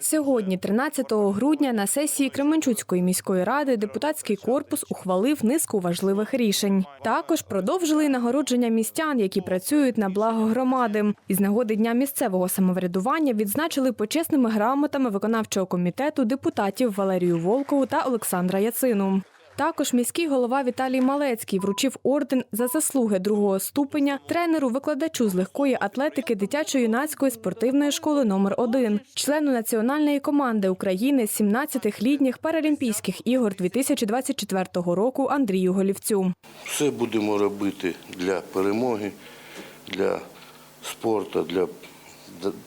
Сьогодні, 13 грудня, на сесії Кременчуцької міської ради депутатський корпус ухвалив низку важливих рішень. Також продовжили й нагородження містян, які працюють на благо громади. Із нагоди дня місцевого самоврядування відзначили почесними грамотами виконавчого комітету депутатів Валерію Волкову та Олександра Яцину. Також міський голова Віталій Малецький вручив орден за заслуги другого ступеня тренеру-викладачу з легкої атлетики дитячо-юнацької спортивної школи номер 1 члену національної команди України з 17-х літніх паралімпійських ігор 2024 року Андрію Голівцю. Все будемо робити для перемоги, для спорту, для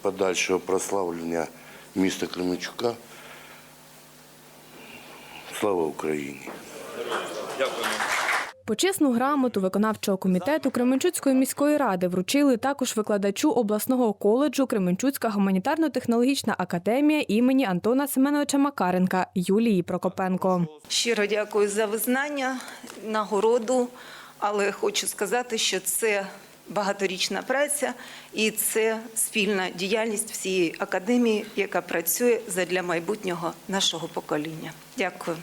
подальшого прославлення міста Кременчука. Слава Україні! Почесну грамоту виконавчого комітету Кременчуцької міської ради вручили також викладачу обласного коледжу Кременчуцька гуманітарно-технологічна академія імені Антона Семеновича Макаренка Юлії Прокопенко. Щиро дякую за визнання, нагороду, але хочу сказати, що це багаторічна праця і це спільна діяльність всієї академії, яка працює задля майбутнього нашого покоління. Дякую.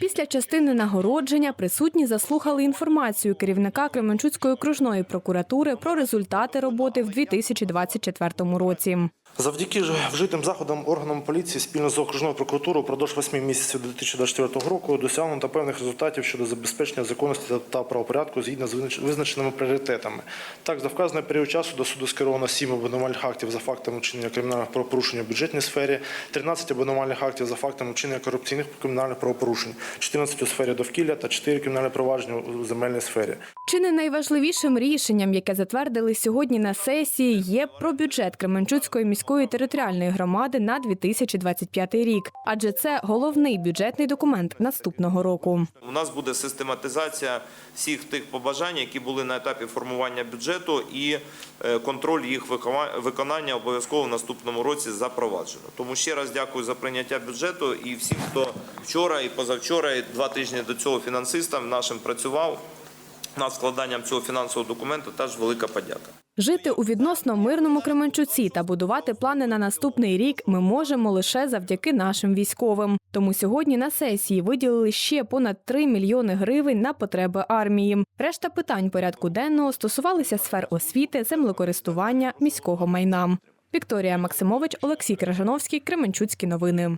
Після частини нагородження присутні заслухали інформацію керівника Кременчуцької окружної прокуратури про результати роботи в 2024 році. Завдяки вжитим заходам органам поліції спільно з окружною прокуратурою впродовж 8 місяців 2024 року досягнуто певних результатів щодо забезпечення законності та правопорядку згідно з визначеними пріоритетами. Так, за вказаний період часу до суду скеровано 7 обвинувальних актів за фактами вчинення кримінальних правопорушень у бюджетній сфері, 13 обвинувальних актів за фактами вчинення корупційних кримінальних правопорушень, 14 у сфері довкілля та 4 кримінальні провадження у земельній сфері. Чи не найважливішим рішенням, яке затвердили сьогодні на сесії, є про бюджет Кременчуцької міської територіальної громади на 2025 рік, адже це головний бюджетний документ наступного року. У нас буде систематизація всіх тих побажань, які були на етапі формування бюджету, і е, контроль їх виконання обов'язково в наступному році запроваджено. Тому ще раз дякую за прийняття бюджету і всім, хто вчора і позавчора, і два тижні до цього фінансистам нашим працював над складанням цього фінансового документу. Теж велика подяка. Жити у відносно мирному Кременчуці та будувати плани на наступний рік ми можемо лише завдяки нашим військовим. Тому сьогодні на сесії виділили ще понад 3 мільйони гривень на потреби армії. Решта питань порядку денного стосувалися сфер освіти, землекористування, міського майна. Вікторія Максимович, Олексій Кражановський, Кременчуцькі новини.